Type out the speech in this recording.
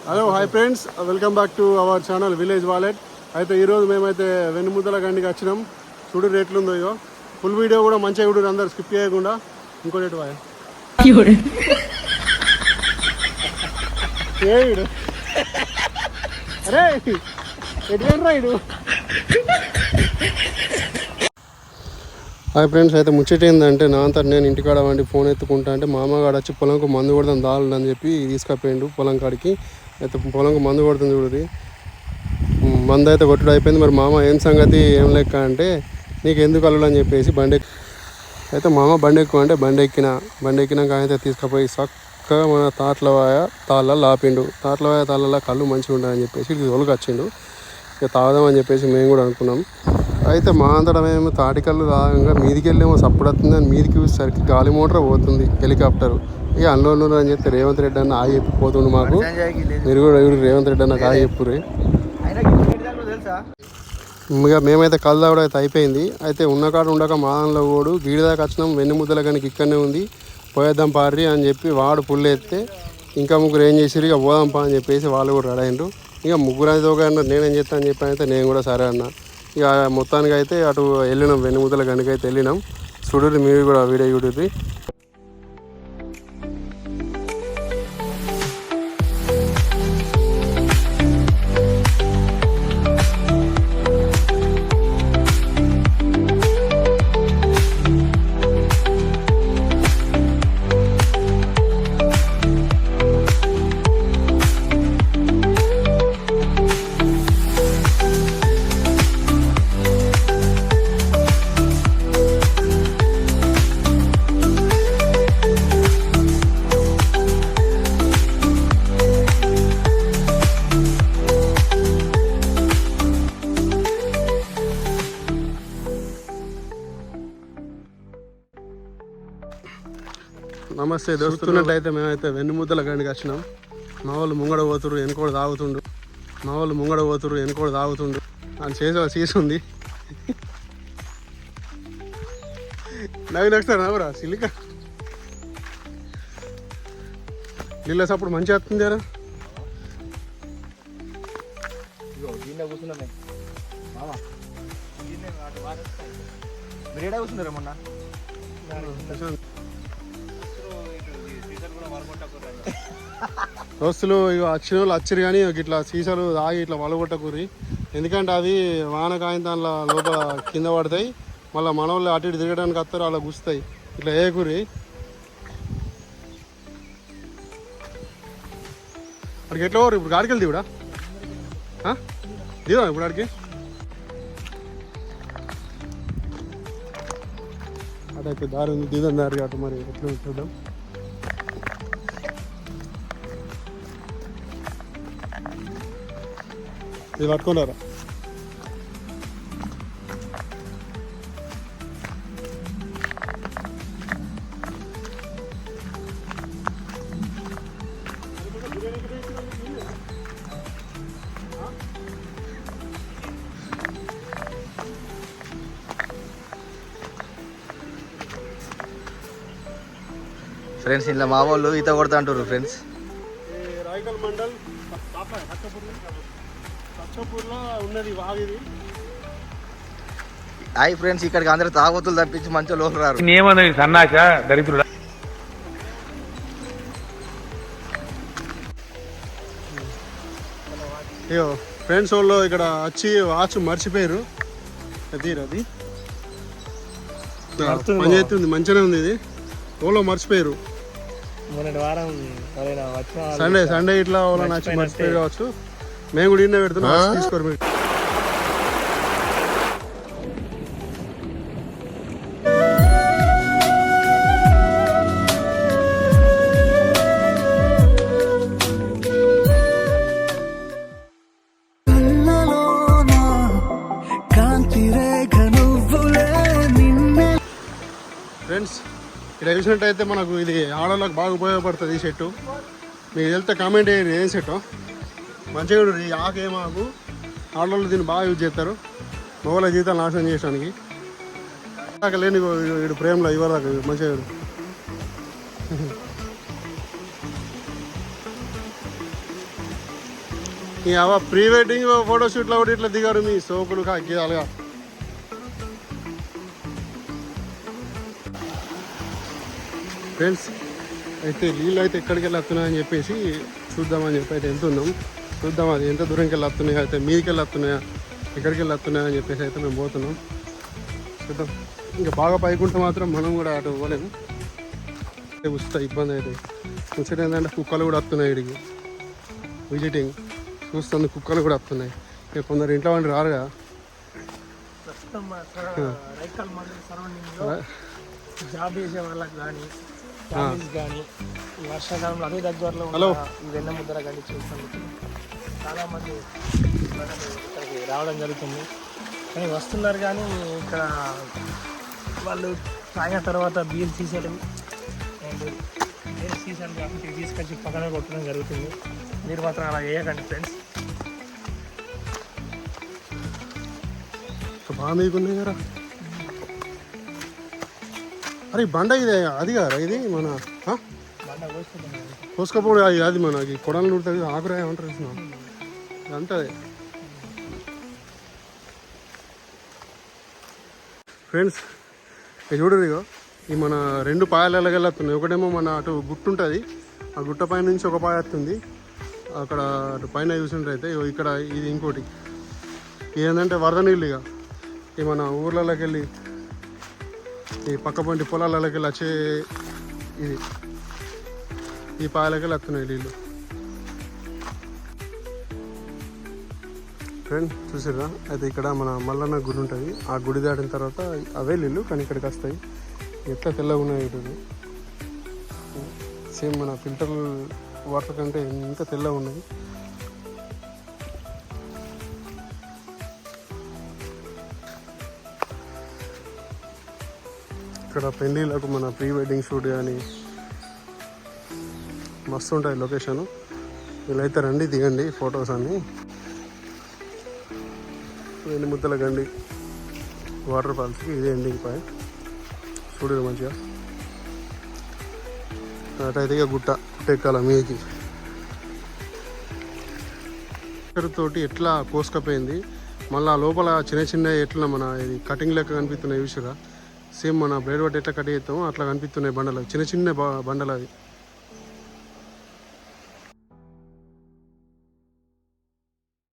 Hello hi friends welcome back to our channel village wallet అయితే ఈరోజు మేమైతే వెన్నుముద్దల గండికి వచ్చినాం. చూడు రేట్లు ఉందో ఇగో. ఫుల్ వీడియో కూడా మంచిగా చూడు అందరు స్కిప్ చేయకుండా. ఇంకో రేటు వాయ. అరే ఎటువంటి రైడు హాయ్ ఫ్రెండ్స్ అయితే ముచ్చట ఏంటంటే నా అంతా నేను ఇంటికాడ వండి ఫోన్ ఎత్తుకుంటా అంటే మా అమ్మగాడు వచ్చి పొలంకు మందు కొడతాం దాలు అని చెప్పి తీసుకపోయిండు పొలం కాడికి. అయితే పొలంకు మందు కొడుతుంది చూడది మందు అయితే కొట్టుడు అయిపోయింది. మరి మామ ఏం సంగతి ఏం లెక్క అంటే నీకు ఎందుకు అల్లుడు అని చెప్పేసి బండి అయితే మామ బండి ఎక్కువ అంటే బండి ఎక్కిన బండి ఎక్కినాక అయితే తీసుకుపోయి చక్కగా మన తాట్లవాయ తాళ్ళ లాపిండు. తాట్లవాయ తాళ్ళ కళ్ళు మంచిగా ఉంటాయని చెప్పేసి ఇది వచ్చిండు. ఇక తాగుదామని చెప్పేసి మేము కూడా అనుకున్నాం. అయితే మా అంతటా మేము తాటికల్లు రాగంగా మీదికి వెళ్ళేమో. సప్పుడు వస్తుంది అని మీదికి చూసేసరికి గాలి మోటార్ పోతుంది హెలికాప్టర్. ఇక అన్నోళ్ళు అని చెప్తే రేవంత్ రెడ్డి అన్న ఆగి చెప్పి పోతుండు మాకు. మీరు కూడా రేవంత్ రెడ్డి అన్న ఆగి చెప్పుర్రి. ఇక మేమైతే కళ్ళు తాగడం అయితే అయిపోయింది. అయితే ఉన్న కాడ ఉండక మాదంలో ఓడు గీడి దాకా వచ్చినాం. వెన్ను ముద్దల కనుక ఇక్కడనే ఉంది. పోయేద్దాం పారి అని చెప్పి వాడు పుల్లు ఎత్తే ఇంకా ముగ్గురు ఏం చేసిరు ఇక పోదాం పా అని చెప్పేసి వాళ్ళు కూడా రెడీ అయ్యిండ్రు ఇక ముగ్గురు అయితే ఒక అన్నారు నేనేం చేస్తాను అని చెప్పి అయితే నేను కూడా సరే అన్న. ఇక మొత్తానికి అయితే అటు వెళ్ళినాం. వెన్ను ముద్దల కనుక అయితే వెళ్ళినాం. చూడుర్రి మీరు కూడా వీడియో చూడుర్రి. నమస్తే దోస్తున్నట్లయితే మేమైతే వెన్నుముద్దల గండికి వచ్చినాం. మా వాళ్ళు ముంగడ పోతురు వెనుకోడు తాగుతుండు. మా వాళ్ళు ముంగడ పోతురు వెనుకోడు తాగుతుండు. అని చేసే సీస్ ఉంది. నవ్వి నడుస్తారు నవ్వరా సిలిక నీళ్ళ సప్పుడు మంచిగా వస్తుంది ఏడా కూర్చున్నారా మొన్న? దోస్తులు ఇక వచ్చిన వాళ్ళు కానీ ఇట్లా సీసాలు తాగి ఇట్లా వలగొట్టకూరి. ఎందుకంటే అవి వాన కాయిన దానిలో లోపల కింద పడతాయి. మళ్ళీ మన వాళ్ళు అటు ఇటు తిరగడానికి వస్తారు అలా గుస్తాయి. ఇట్లా ఏకూరి అక్కడికి ఎట్లా పోరు? ఇప్పుడు గాడికి వెళ్తే కూడా దిగా ఇప్పుడు అడికి అటు దారి ఉంది దిగం దారి అటు మరి ఎట్లా చూద్దాం. ఇది పట్టుకున్నారా ఫ్రెండ్స్ ఇలా మా వాళ్ళు ఈత కొడతా అంటారు ఫ్రెండ్స్. రాయకల్ మండల్ సచ్చపూర్లో ఉన్నది వాగిది హాయ్ ఫ్రెండ్స్ ఇక్కడికి అందరూ తాగొత్తులు తప్పించి మంచిగా లోపల రారు. నియమం సన్నాస? దరిద్రుడా? అయ్యో ఫ్రెండ్స్ వాళ్ళు ఇక్కడ వచ్చి వాచ్ మర్చిపోయారు అది? అది పని చేస్తుంది మంచిగానే ఉంది ఇది. ఓలో మర్చిపోయారు సండే సండే ఇట్లా ఓలో నచ్చి మర్చిపోయి కావచ్చు. మేము కూడా ఇన్నే పెడుతున్నాం. తీసుకోరు మీరు. ఫ్రెండ్స్ ఇక్కడ చూసినట్టయితే మనకు ఇది ఆడవాళ్ళకి బాగా ఉపయోగపడుతుంది ఈ సెట్టు మీకు వెళ్తే కామెంట్ చేయండి ఏం సెట్ మంచిగా ఈ ఆకు ఏం ఆకు ఆడవాళ్ళు దీన్ని బాగా యూజ్ చేస్తారు మొగల జీవితాలు నాశనం చేయడానికి దాకా లేని వీడు ప్రేమలో ఇవ్వరా మంచిగా ఈ అవ ప్రీ వెడ్డింగ్ ఫోటోషూట్లో కూడా ఇట్లా దిగారు మీ సోకులు కాకి అలాగా ఫ్రెండ్స్ అయితే నీళ్ళు అయితే ఎక్కడికి వెళ్ళి వస్తున్నాయని చెప్పేసి చూద్దామని చెప్పి అయితే వెళ్తున్నాం. చూద్దాం అది ఎంత దూరంకి వెళ్ళి వస్తున్నాయా అయితే మీదికి వెళ్ళి వస్తున్నాయా ఎక్కడికి వెళ్ళి వస్తున్నాయా అని చెప్పేసి అయితే మేము పోతున్నాం. చూద్దాం. ఇంకా బాగా పైకుంటే మాత్రం మనం కూడా అటు పోలేము. ఉచిత ఇబ్బంది అయితే. ముచ్చట ఏంటంటే కుక్కలు కూడా వస్తున్నాయి ఇడికి విజిటింగ్. చూస్తుంది కుక్కలు కూడా వస్తున్నాయి. ఇక కొందరు ఇంట్లో వంటి రారు కదా ప్రస్తుతం మా రైకల్ మండలి సరౌండింగ్లో జాబ్ చేసే వాళ్ళకి కానీ ఫ్యామిలీస్ కానీ ఈ వర్షాకాలంలో అదే దగ్గరలో ఉన్న హలో. వెన్న ముద్ర కానీ చూసినందుకు చాలామంది ఇక్కడికి రావడం జరుగుతుంది. కానీ వస్తున్నారు కానీ ఇక్కడ వాళ్ళు తాగిన తర్వాత బీర్ సీసాలు అండ్ బీర్ సీసాలు కాబట్టి తీసుకొచ్చి పక్కన కొట్టడం జరుగుతుంది. మీరు మాత్రం అలా చేయకండి ఫ్రెండ్స్. బాగా ఉన్నాయి కదా. అరే బండ ఇది అది కదా ఇది మన కోసుకపోడు అది అది మనకి కొడలు ఉంటుంది ఆకురా ఏమంటారు చూసినా అంతే ఫ్రెండ్స్ ఇది చూడరు ఇగో. ఈ మన రెండు పాయలు ఎలాగెళ్ళొస్తున్నాయి ఒకటేమో మన అటు గుట్టు ఉంటుంది. ఆ గుట్ట పైన నుంచి ఒక పాయ వస్తుంది. అక్కడ అటు పైన చూసినట్టయితే ఇగో ఇక్కడ ఇది ఇంకోటి. ఏంటంటే వరద నీళ్ళు ఇక ఈ మన ఊర్లలోకి వెళ్ళి ఈ పక్క పంటి పొలాలలోకి వెళ్ళి వచ్చే ఇది. ఈ పాయలకి వస్తున్నాయి నీళ్ళు. ఫ్రెండ్ చూసారా అయితే ఇక్కడ మన మల్లన్న గుడి ఉంటుంది. ఆ గుడి దాటిన తర్వాత అవే నీళ్ళు కానీ ఇక్కడికి వస్తాయి. ఎట్లా తెల్లగా ఉన్నాయి ఇటు సేమ్ మన ఫిల్టర్ వాటర్ కంటే ఇంకా తెల్లగా ఉన్నది. ఇక్కడ పెళ్ళిళ్ళకు మన ప్రీ వెడ్డింగ్ షూట్ కానీ మస్తు ఉంటాయి లొకేషన్. వీళ్ళైతే రండి దిగండి ఫొటోస్ అన్నీ. ఎన్ని ముద్దల గండి వాటర్ ఫాల్స్కి ఇదే ఎండింగ్ పాయింట్ చూడరు మంచిగా. అటైతే ఇక గుట్ట గుట్టెక్కాల మీదకి. తోటి ఎట్లా కోసుకపోయింది? మళ్ళీ ఆ లోపల చిన్న చిన్న ఎట్లా మన ఇది కటింగ్ లెక్క కనిపిస్తున్నాయి చూసారా? సేమ్ మన బ్లేడ్ పట్టి ఎట్లా కట్ చేస్తామో అట్లా కనిపిస్తున్నాయి బండలు. చిన్న చిన్న బండలు అవి.